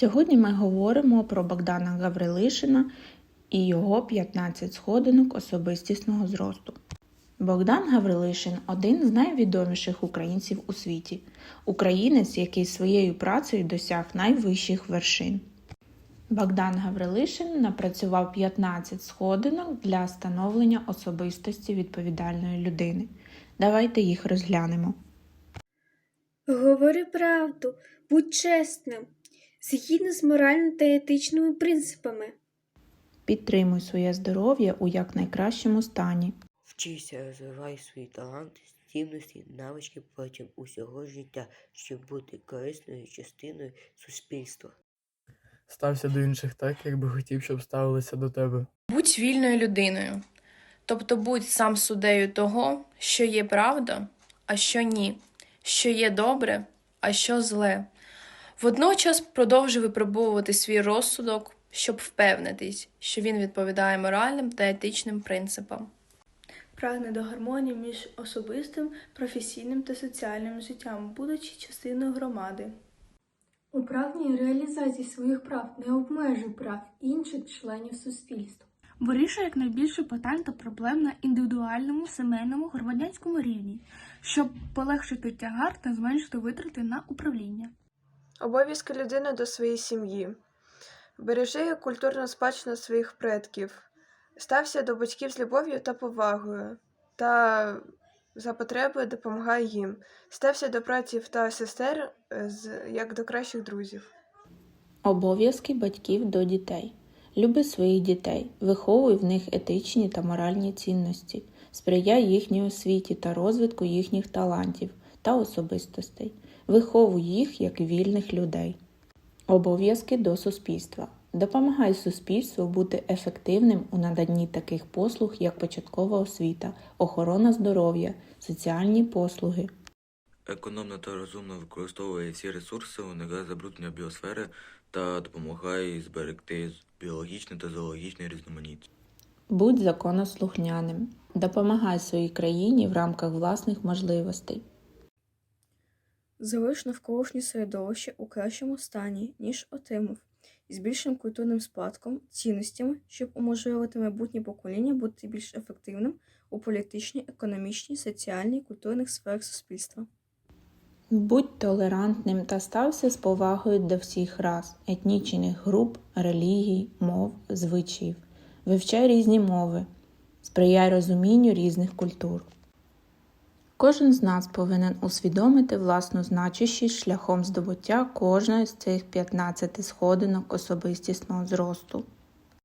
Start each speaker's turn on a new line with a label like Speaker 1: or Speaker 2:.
Speaker 1: Сьогодні ми говоримо про Богдана Гаврилишина і його 15 сходинок особистісного зросту. Богдан Гаврилишин один з найвідоміших українців у світі, українець, який своєю працею досяг найвищих вершин. Богдан Гаврилишин напрацював 15 сходинок для становлення особистості відповідальної людини. Давайте їх розглянемо.
Speaker 2: Говори правду, будь чесним, згідно з морально та етичними принципами.
Speaker 1: Підтримуй своє здоров'я у якнайкращому стані.
Speaker 3: Вчися, розвивай свої таланти, здібності, навички протягом усього життя, щоб бути корисною частиною суспільства.
Speaker 4: Стався до інших так, якби хотів, щоб ставилися до тебе.
Speaker 5: Будь вільною людиною, тобто будь сам суддею того, що є правда, а що ні, що є добре, а що зле. Водночас продовжуй випробовувати свій розсудок, щоб впевнитись, що він відповідає моральним та етичним принципам.
Speaker 6: Прагне до гармонії між особистим, професійним та соціальним життям, будучи частиною громади.
Speaker 7: У прагненні реалізації своїх прав не обмежуй прав інших членів суспільства.
Speaker 8: Вирішує якнайбільше питань та проблем на індивідуальному, сімейному, громадянському рівні, щоб полегшити тягар та зменшити витрати на управління.
Speaker 9: Обов'язки людини до своєї сім'ї. Бережи культурну спадщину своїх предків. Стався до батьків з любов'ю та повагою. Та за потреби допомагай їм. Стався до братів та сестер е, як до кращих друзів.
Speaker 1: Обов'язки батьків до дітей. Люби своїх дітей, виховуй в них етичні та моральні цінності, сприяй їхній освіті та розвитку їхніх талантів та особистостей, виховуй їх як вільних людей. Обов'язки до суспільства. Допомагай суспільству бути ефективним у наданні таких послуг, як початкова освіта, охорона здоров'я, соціальні послуги,
Speaker 10: Економно та розумно використовує всі ресурси, уникає забруднення біосфери та допомагає зберегти біологічне та зоологічне різноманіття.
Speaker 1: Будь законослухняним. Допомагай своїй країні в рамках власних можливостей.
Speaker 6: Залиш навколишнє середовище у кращому стані, ніж отримав, і з більшим культурним спадком, цінностями, щоб уможливити майбутнє покоління бути більш ефективним у політичній, економічній, соціальній і культурних сферах суспільства.
Speaker 1: Будь толерантним та стався з повагою до всіх рас, етнічних груп, релігій, мов, звичаїв. Вивчай різні мови, сприяй розумінню різних культур. Кожен з нас повинен усвідомити власну значущість шляхом здобуття кожної з цих 15 сходинок особистісного зросту.